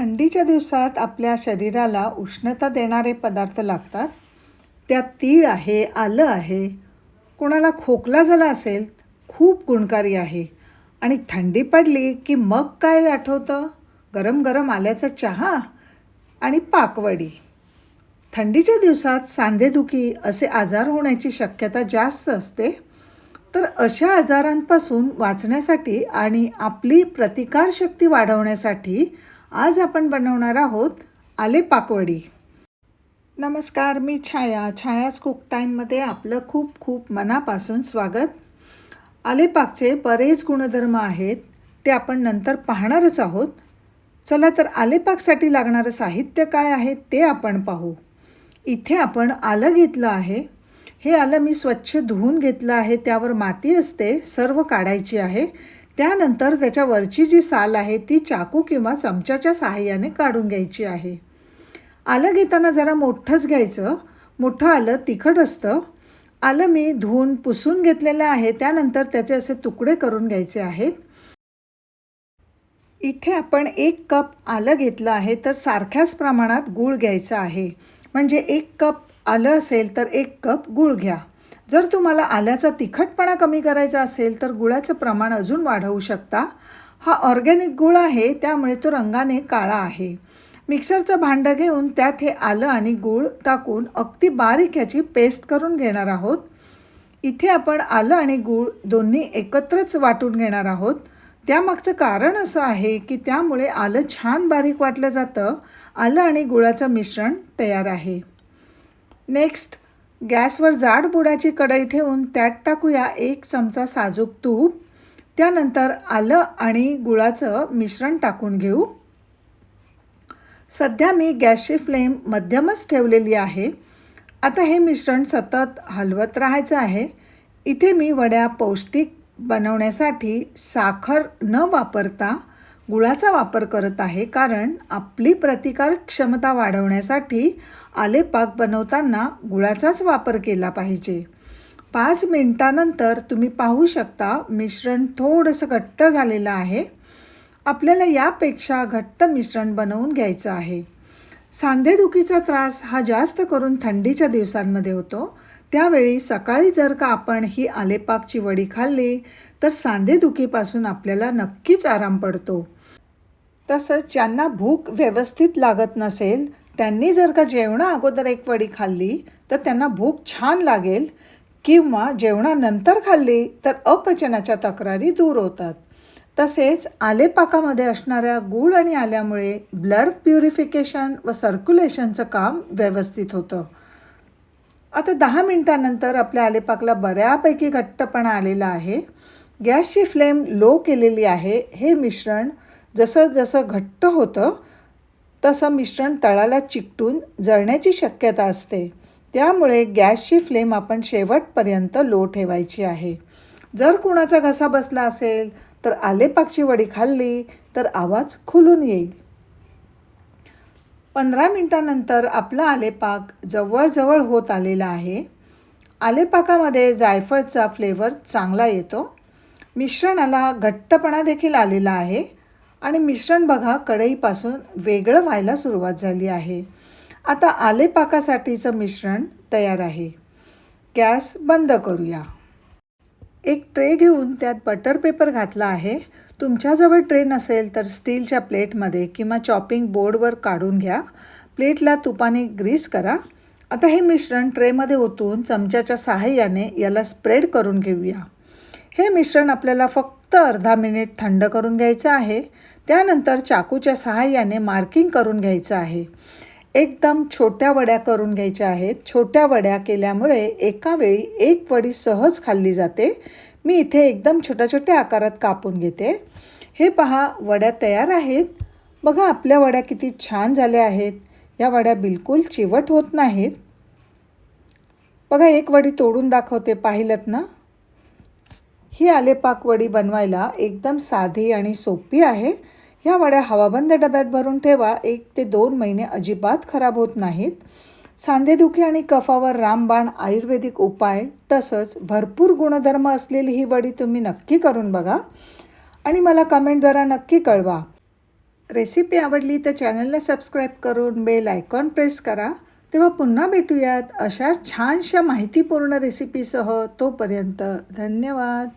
थंडीच्या दिवसात आपल्या शरीराला उष्णता देणारे पदार्थ लागतात. त्यात तीळ आहे आलं आहे. कोणाला खोकला झाला असेल खूप गुणकारी आहे. आणि थंडी पडली की मग काय आठवतं? गरम गरम आल्याचा चहा आणि पाकवडी. थंडीच्या दिवसात सांधेदुखी असे आजार होण्याची शक्यता जास्त असते. तर अशा आजारांपासून वाचण्यासाठी आणि आपली प्रतिकारशक्ती वाढवण्यासाठी आज आपण बनवणार आहोत आले पाकवडी. नमस्कार मी छाया. छायाच कुक टाईममध्ये आपलं खूप खूप मनापासून स्वागत. आलेपाकचे बरेच गुणधर्म आहेत ते आपण नंतर पाहणारच आहोत. चला तर आलेपाकसाठी लागणारं साहित्य काय आहे ते आपण पाहू. इथे आपण आलं घेतलं आहे. हे आलं मी स्वच्छ धुवून घेतलं आहे त्यावर माती असते सर्व काढायची आहे. त्यानंतर त्याच्या वरची जी साल आहे ती चाकू किंवा चमच्याच्या सहाय्याने काढून घ्यायची आहे. आलं घेताना जरा मोठंच घ्यायचं. मोठं आलं तिखट असतं. आलं मी धुवून पुसून घेतलेलं आहे. त्यानंतर त्याचे असे तुकडे करून घ्यायचे आहेत. इथे आपण एक कप आलं घेतलं आहे तर सारख्याच प्रमाणात गूळ घ्यायचं आहे. म्हणजे एक कप आलं असेल तर एक कप गूळ घ्या. जर तुम्हाला आल्याचा तिखटपणा कमी करायचा असेल तर गुळाचं प्रमाण अजून वाढवू शकता. हा ऑर्गॅनिक गुळ आहे त्यामुळे तो रंगाने काळा आहे. मिक्सरचं भांडं घेऊन त्यात हे आलं आणि गूळ टाकून अगदी बारीक ह्याची पेस्ट करून घेणार आहोत. इथे आपण आलं आणि गूळ दोन्ही एकत्रच वाटून घेणार आहोत. त्यामागचं कारण असं आहे की त्यामुळे आलं छान बारीक वाटलं जातं. आलं आणि गुळाचं मिश्रण तयार आहे. नेक्स्ट गॅसवर जाड बुडाची कढई ठेवून त्यात टाकूया एक चमचा साजूक तूप. त्यानंतर आलं आणि गुळाचं मिश्रण टाकून घेऊ. सध्या मी गॅसची फ्लेम मध्यमच ठेवलेली आहे. आता हे मिश्रण सतत हलवत राहायचं आहे. इथे मी वड्या पौष्टिक बनवण्यासाठी साखर न वापरता गुळाचा वापर करत आहे कारण आपली प्रतिकार क्षमता वाढवण्यासाठी आले पाक बनवताना गुळाचाच वापर केला पाहिजे. पाच मिनटानंतर तुम्ही पाहू शकता मिश्रण थोडंसं घट्ट झालेलं आहे. आपल्याला यापेक्षा घट्ट मिश्रण बनवून घ्यायचं आहे. सांधेदुखीचा त्रास हा जास्त करून थंडीच्या दिवसांमध्ये होतो. त्यावेळी सकाळी जर का आपण ही आलेपाकची वडी खाल्ली तर सांधेदुखीपासून आपल्याला नक्कीच आराम पडतो. तसंच ज्यांना भूक व्यवस्थित लागत नसेल त्यांनी जर का जेवणा अगोदर एक वडी खाल्ली तर त्यांना भूक छान लागेल किंवा जेवणानंतर खाल्ली तर अपचनाच्या तक्रारी दूर होतात. तसेच आलेपाकामध्ये असणाऱ्या गूळ आणि आल्यामुळे ब्लड प्युरिफिकेशन व सर्क्युलेशनचं काम व्यवस्थित होतं. आता दहा मिनटानंतर आपल्या आलेपाकला बऱ्यापैकी घट्टपणा आलेला आहे. गॅसची फ्लेम लो केलेली आहे. हे मिश्रण जसं जसं घट्ट होतं तसं मिश्रण तळाला चिकटून जळण्याची शक्यता असते. त्यामुळे गॅसची फ्लेम आपण शेवटपर्यंत लो ठेवायची आहे. जर कुणाचा घसा बसला असेल तर आलेपाकची वडी खाल्ली तर आवाज खुलून येईल. पंधरा मिनटानंतर आपला आलेपाक जवळजवळ होत आलेला आहे. आलेपाकामध्ये जायफळचा फ्लेवर चांगला येतो. मिश्रणाला घट्टपणा देखील आलेला आहे. आणि मिश्रण बघा कढईपासून वेगळं व्हायला सुरुवात झाली आहे. आता आलेपाकासाठीचं मिश्रण तयार आहे. गॅस बंद करूया. एक ट्रे घेऊन त्यात बटर पेपर घातला आहे. तुमच्याजवळ ट्रे नसेल तर स्टीलच्या प्लेटमध्ये किंवा चॉपिंग बोर्डवर काढून घ्या. प्लेटला तुपाने ग्रीस करा. आता हे मिश्रण ट्रेमध्ये ओतून चमच्याच्या सहाय्याने याला स्प्रेड करून घेऊया. हे मिश्रण आपल्याला फक्त फक्त अर्धा मिनिट थंड करून घ्यायचं आहे. त्यानंतर चाकूच्या सहाय्याने मार्किंग करून घ्यायचं आहे. एकदम छोट्या वड्या करून घ्यायच्या आहेत. छोट्या वड्या केल्यामुळे एका वेळी एक वडी सहज खाल्ली जाते. मी इथे एकदम छोट्या छोट्या आकारात कापून घेते. हे पहा वड्या तयार आहेत. बघा आपल्या वड्या किती छान झाल्या आहेत. या वड्या बिलकुल चिवट होत नाहीत. बघा एक वडी तोडून दाखवते पाहिलं ना? ही आलेपाक वडी बनवायला एकदम साधी आणि सोपी आहे. ह्या वड्या हवाबंद डब्यात भरून ठेवा. एक ते दोन महिने अजिबात खराब होत नाहीत. सांधेदुखी आणि कफावर रामबाण आयुर्वेदिक उपाय तसंच भरपूर गुणधर्म असलेली ही वडी तुम्ही नक्की करून बघा. आणि मला कमेंट जरा नक्की कळवा. रेसिपी आवडली तर चॅनलला सबस्क्राईब करून बेल आयकॉन प्रेस करा. तेव्हा पुन्हा भेटूयात अशाच छानशा माहितीपूर्ण रेसिपीसह तोपर्यंत धन्यवाद.